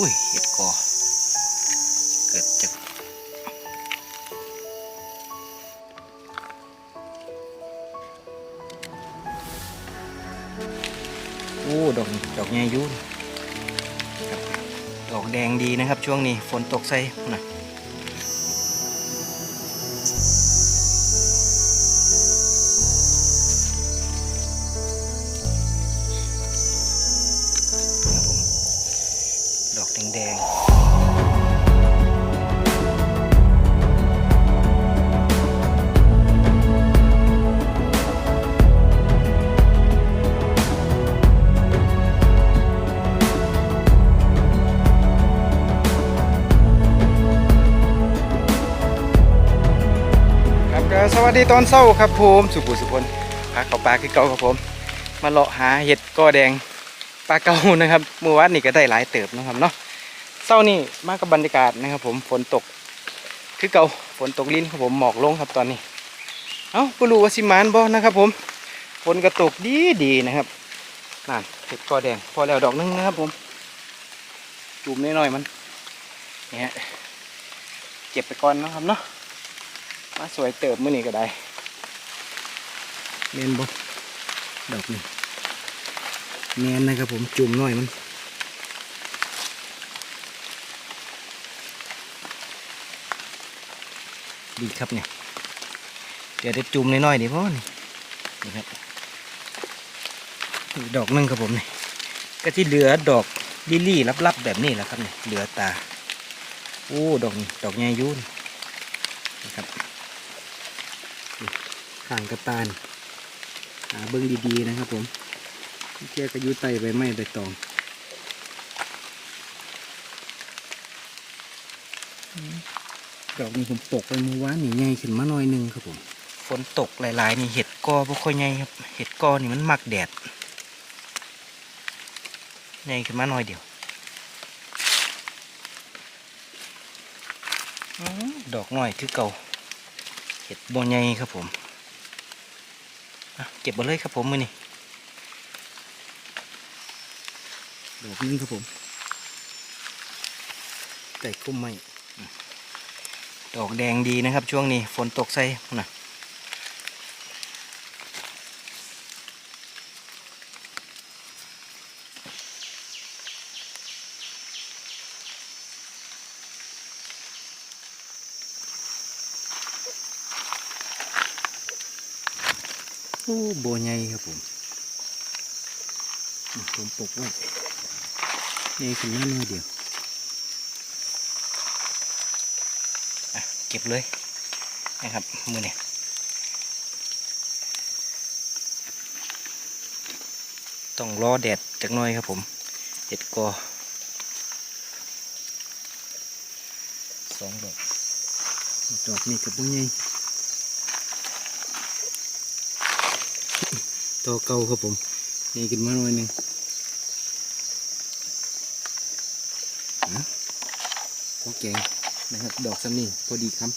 อุ้ยเห็ดกอ เกิดจากโอ้ดอกดอกใหญ่ยุ่นดอกแดงดีนะครับ ช่วงนี้ฝนตกใส่นะ ดอกแดงๆครับก็สวัสดีตอนเช้าครับผม สุขุสุพลพาเขาปลาคือเก่าครับผม มาเลาะหาเห็ดก้อแดง ปลาเก่านะครับเมื่อวานนี่ก็ได้หลายเติบนะครับเนาะเช้านี่มากกับบรรยากาศนะครับ ผมฝนตก คือเก่าฝนตกลิ้นครับผมหมอกลงครับตอนนี้ เอ้าก็รู้ว่าสิมานบ่นะครับ ผมฝนก็ตกดีดีนะครับนั่นเห็ดกอแดงพอแล้วดอกนึงนะครับ ผม จุ่มน้อยๆมันเนี่ยเก็บไปก่อนนะครับเนาะมาสวยเติบมื่อนี้ก็ได้เมนบดอกนี่ แมนนะครับผมจุ่มหน่อยมันดีครับเนี่ยเดี๋ยวได้จุ่มน้อยๆดีพ่อนี่นี่ครับดอกนึงครับผมนี่ก็ที่เหลือดอกลิลี่ลับๆแบบนี้แหละครับเนี่ยเหลือตาโอ้ดอกนี่ดอกใหญ่ยุ่นนี่ครับข้างกระตานหาเบิ้งดีๆนะครับผม เจ้ากระยุไตใบไม้ใบตองดอกนี้ผมตกไปเมื่อวานนี่ใหญ่ขึ้นมาหน่อยหนึงครับผมฝนตกหลายๆ นี่เห็ดกอบ่ค่อยใหญ่ครับ เห็ดกอนี่มันมักแดดใหญ่ขึ้นมาหน่อยเดียวอดอกหน้อยคือเก่าเห็ดบ่ใหญ่ครับผมเก็บมาเลยครับผมมือนี่ ดอกนี้ครับผมไก่คุ้มไม่ดอกแดงดีนะครับ ช่วงนี้ฝนตกใส่นะโอ้โบใหญ่ครับผมอืมผมปลูกไว้ ใหญ่ขึ้นมาหน่อยเดียวอะเก็บเลยนะครับมือเนี่ยต้องรอแดดจักหน่อยครับผมเห็ดกอสองดอกดอกนี่กับพวกใหญ่ตัวเก่าครับผมนี่ขึ้นมาหน่อยหนึ่งอะพอ แกงนะครับ ดอกสำนีพอดีครับ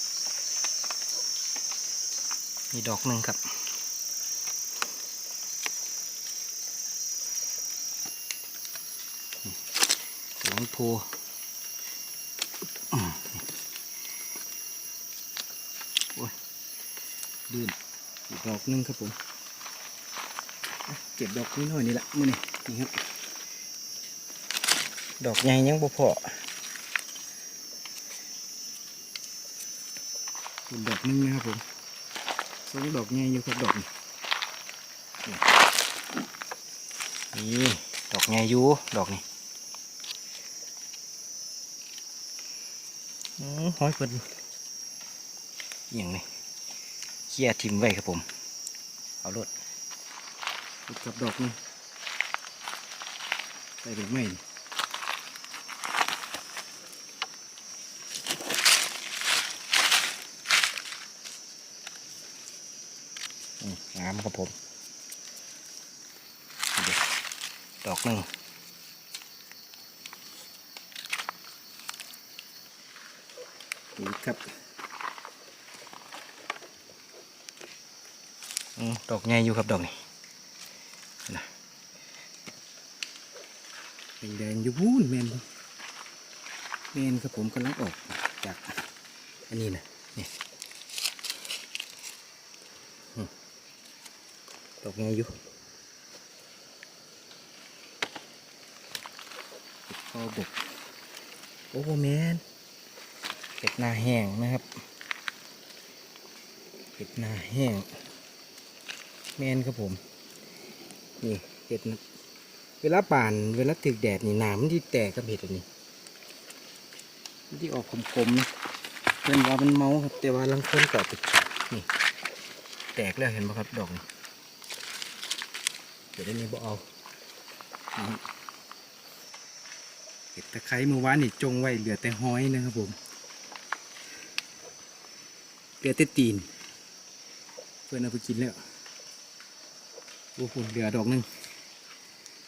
มีดอกหนึ่งครับนี่หลวงโพอืมโอ้ยดื้นอีกดอกหนึ่งครับผมอะเก็บดอกนี้หน่อยนี่แหละมื่อนี่นี่ครับ ดอกใหญ่ยังบ่พอ อีกดอกนึงนะครับผมสองดอกใหญ่อยู่ครับดอกนี่นี่ดอกใหญ่อยู่ดอกนี่อื้อห้อยเพิ่นอย่างนี้เขี่ยทิมไว้ครับผม เอารถกับดอกนึงใส่ดอกไม้นี่อืม งามครับผมเดี๋ยวดอกหนึ่งนี่ครับดอกใหญ่อยู่ครับดอกนี้นะแดงอยู่พูนแมนบ่เมนครับผมกำลังออกจากอันนี้นะนี่อืม ดอกไงอยู่เห็ดคอบกโอ้โหแมนเห็ดนาแห้งนะครับเห็ดนาแห้งแมนครับผม นี่เห็ดเวลาป่านเวลาถึกแดดนี่หนามที่แตกกับเห็ดอันนี้ที่ออกคมๆนะเพื่อนว่ามันเมาครับแต่ว่าลังคนก็ไปนี่ แตกแล้วเห็นไหมครับดอกนี่ เดี๋ยวได้นี้บ่เอาเก็บตะไคร้เมื่อวานนี่จงไว้เหลือแต่ห้อยนะครับผมเหลือแต่ตีน เพื่อนเอาไปกินแล้วโอ้โหเหลือดอกหนึง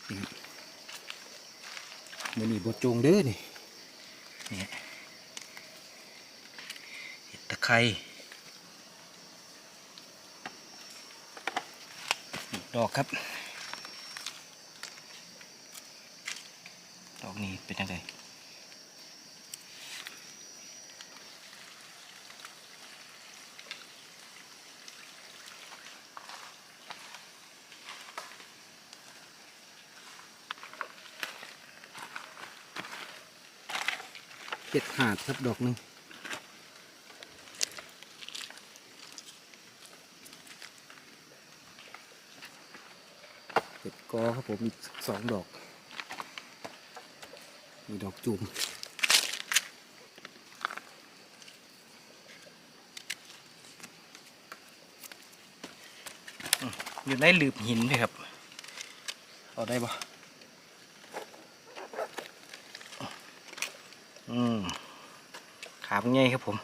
นี่ครับมันนี่บดจงเด้อนี่นี่เห็ดตะไคร้ดอกครับ ดอก นี้เป็นยังไงเห็ดหาดครับดอกหนึ่งเห็ดกอครับผมอีกสองดอก มีดอกจุ่มอืมอยู่ในหลืบหินเลยครับ เอาได้ปะอืมขาเป็นไงครับผม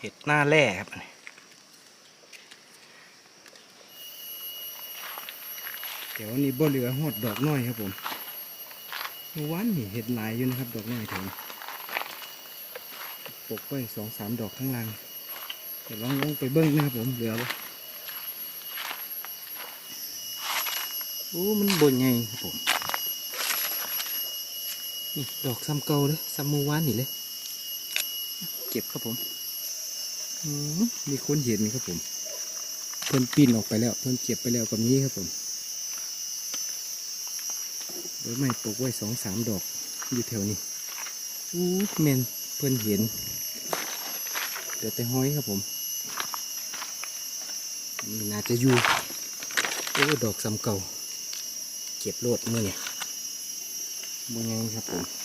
เห็ดหน้าแร่ครับอันนี้ เดี๋ยวนี้บ่เหลือหอดดอกน้อยครับผมเมื่อวานนี่เห็ดหลายอยู่นะครับ ดอกน้อยถึงปกไว้สองสามดอกข้างล่างเดี๋ยวลองลงไปเบิ้งนะครับผมเหลือบ่โอ้มันบนใหญ่ครับผมนี่ดอกซ้ำเก่าเลยซ้ำเมื่อวานนี่เลย เก็บครับผมอืมมีคนเห็นครับผม เพิ่นปีนออกไปแล้ว เพิ่นเก็บไปแล้วกับนี้ครับผม ดยไม่ปลูกไว้สองสามดอกอยู่แถวนี้อู้เมนเพื่อนเห็นเดี๋ยวแต่ห้อยครับผมนี่น่าจะอยู่โอ้ดอกสำเก่า เก็บโลดมือเนี่ยมือยังครับผม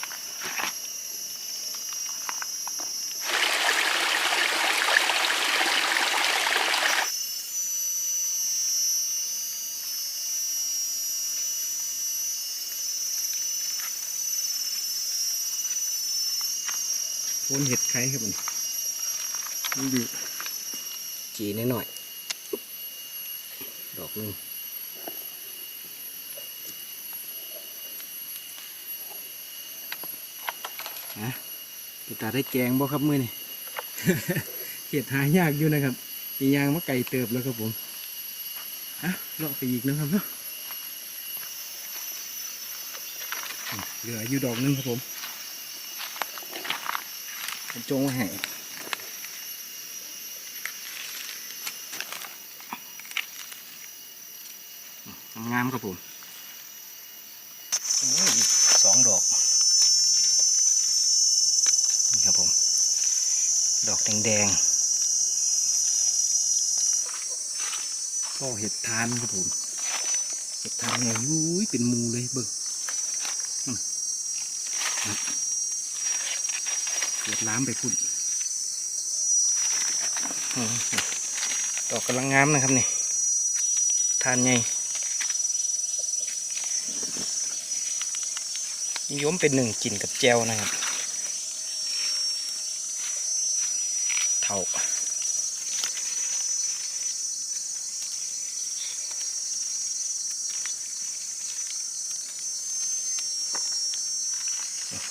นเห็ดไข่ครับมันมันดูจีนิดหน่อย ดอกหนึงฮะจะตาได้แกงบ่ครับมือนี่เห็ดหายากอยู่นะครับมียางมาไก่เติบแล้วครับผมฮะเลาะไปอีกนะครับเนาะเหลืออยู่ดอกหนึงครับผม จงไว้ให้อืมงามครับผมโอ้ยอีกสองดอก นี่ครับผม ดอกแดงๆก็เห็ดทานครับผม เห็ดทานเนี่ยยุ้ยเป็นหมูเลยเบิ่ง เกิดล้ามไปพุ่นดอกกำลังงามนะครับนี่ทานไงนิยมเป็นหนึ่งกินกับแจวนะครับเท่า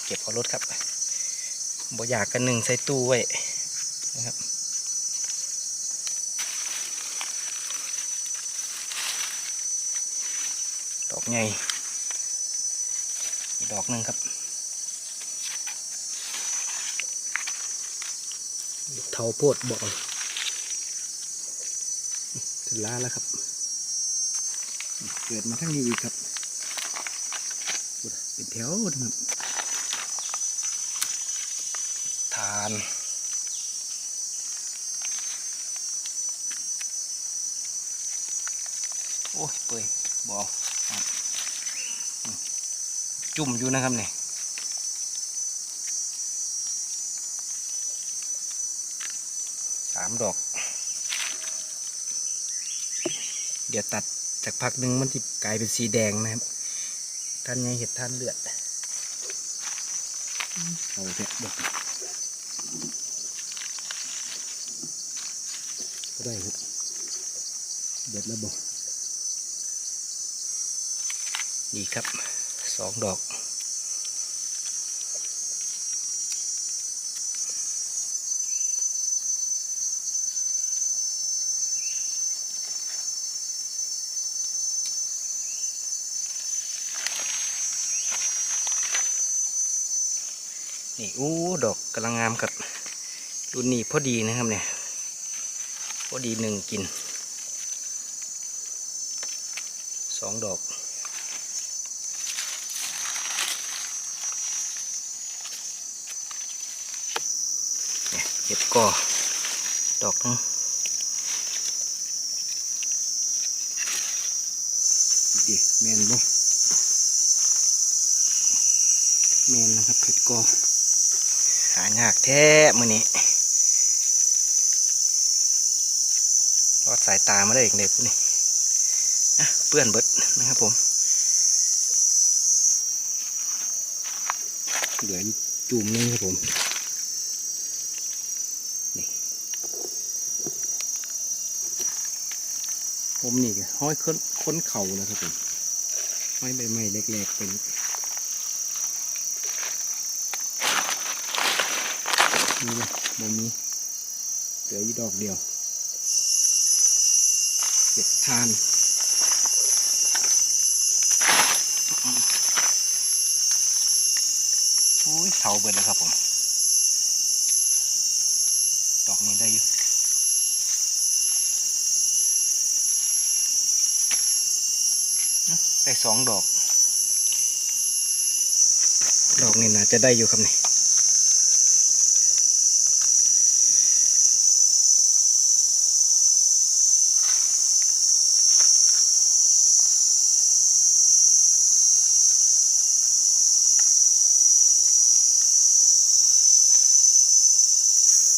เก็บเอารถครับ บ่อยากกันหนึ่งใส่ตู้ไว้นะครับดอกไงดอกหนึ่งครับเทาโพดบ่อยถึงล้าแล้วครับ เกิดมาทั้งนี้อีกครับ เป็นแถวนะครับานโอ้ยเปื่อยบอาจุ่มอยู่นะครับเนี่ยสามดอก เดี๋ยวตัดจากพักหนึ่งมันจะกลายเป็นสีแดงนะครับ ท่านไงเห็ดท่านเลือดเอาเถอะดอก ก็ได้ครับเด็ดแล้วบอกนี่ครับสองดอก นี่ อู้ ดอกกำลังงามครับรุ่นนี้พอดีนะครับเนี่ย พอดีหนึ่งกินสองดอกเนี่ยเห็ดก่อดอกหนึงดีแมนบ่แมนนะครับเห็ดก่อหายากแท้มือนี้รอดสายตามาได้อีกเด็กพวกนี้อะเปื้อนเบิดนะครับผม เหลือยู่จุ่มนึงครับผมผมนี่ห้อยค้นค้นเข่าแล้วครับผมห้อยใบไม้เล็กๆเป็นนี่เลยบมมีเหลืออยู่ดอกเดียว เก็บทานโอ้ยเถาเบิดแล้วครับผมดอกนี้ได้อยู่ได้สองดอก ดอกนี่น่าจะได้อยู่ครับนี่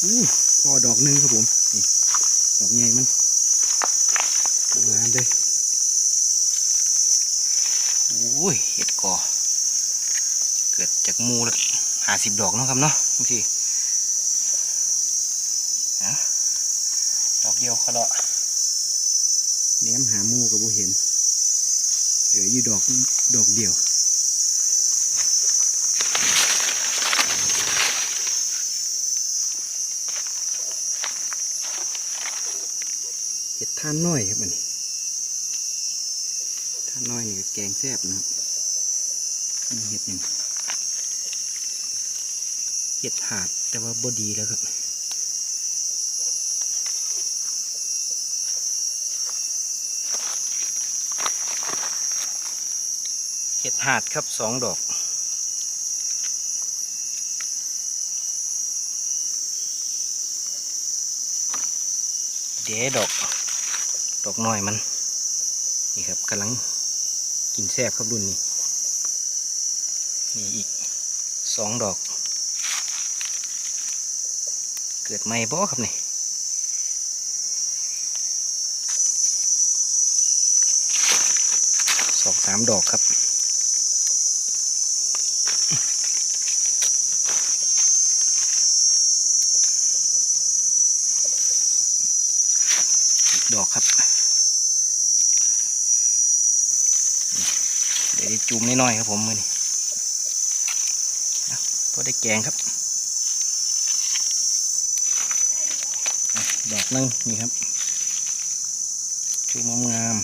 อู้พอดอกหนึ่งครับผม นี่ดอกใหญ่มันงามเลย โอุ้ยเห็ดกอเกิดจากมูละหาสิบดอกเนาะครับเนาะบางทีดอกเดียวขะเลาะแหนมหามูกับบ่เห็น เหลืออยู่ดอกดอกเดียวเห็ดท่านน้อยครับอัน นี้ถ้าน้อยนี่แกงแซ่บนะครับนนี้เห็ดหยังเห็ดหาดแต่ว่าบดีแล้วครับเห็ดหาดครับสองดอกเดี๋ยวดอก ดอกน้อยมัน นี่ครับกำลัง กินแซบครับรุ่นนี้ นี่อีกสองดอก เกิดไม่บ่ครับนี่สองสามดอกครับ ดี๋จุ่มน้อยๆครับผมมือนี้พอได้แกงครับดอกนึ่งนี่ครับ จุ่มงาม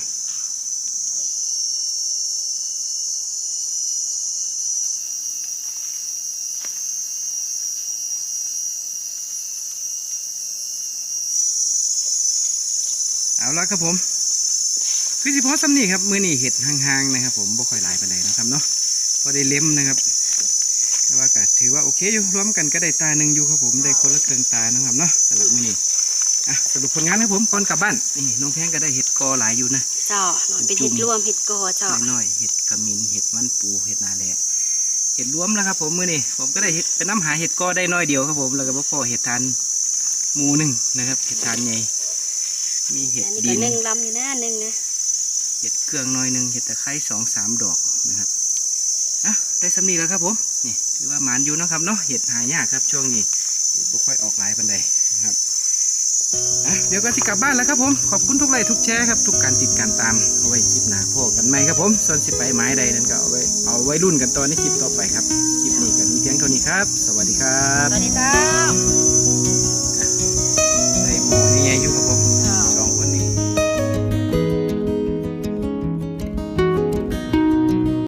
เอาละครับผม คือสิพอสำนี่ครับมือนี่เห็ดห่างๆนะครับ ผมบ่ค่อยหลายปานใดนะครับเนาะพอได้เล็มนะครับแต่ว่าก็ถือว่าโอเคอยู่รวมกันก็ได้ตาหนึ่งอยู่ครับผมได้คนละเครื่องตานะครับเนาะสำหรับมือนี้อะสรุปผลงานครับผมก่อนกลับบ้านนี่น้องแพงก็ได้เห็ดกอหลายอยู่นะเจ้าหน่อยเป็นเห็ดรวมเห็ดกอเจ้าน้อยๆเห็ดขมิ้นเห็ดมันปูเห็ดนาแหละเห็ดรวมแล้วครับผมมือนี่ผมก็ได้เห็ดเป็นน้ำหาเห็ดกอได้น้อยเดียวครับผมแล้วก็บ่พอเห็ดทานหมูหนึ่งนะครับเห็ดทานใหญ่มีเห็ดอันนี้ดิก็นหนึ่งลำอยู่หน้าหนึ่งนะ เห็ดเครื่องหน้อยหนึ่งเห็ดตะไคร้สองสามดอกนะครับอะได้สำนีแล้วครับผมนี่ถือว่าหมานอยู่นะครับเนาะเห็ดหายากครับช่วงนี้เห็ดบ่ค่อยออกหลายปันใดนะครับอะเดี๋ยวก็สิกลับบ้านแล้วครับผมขอบคุณทุกไลค์ทุกแชร์ครับทุกการติดการตามเอาไว้คลิปหน้าพ่อกันไหมครับผมส่วนสิไปไม้ใดนั้นก็เอาไว้เอาไว้รุ่นกันตอนในคลิปต่อไปครับคลิปนี้ก็มีเพียงเท่านี้ครับ สวัสดีครับสวัสดีเจ้า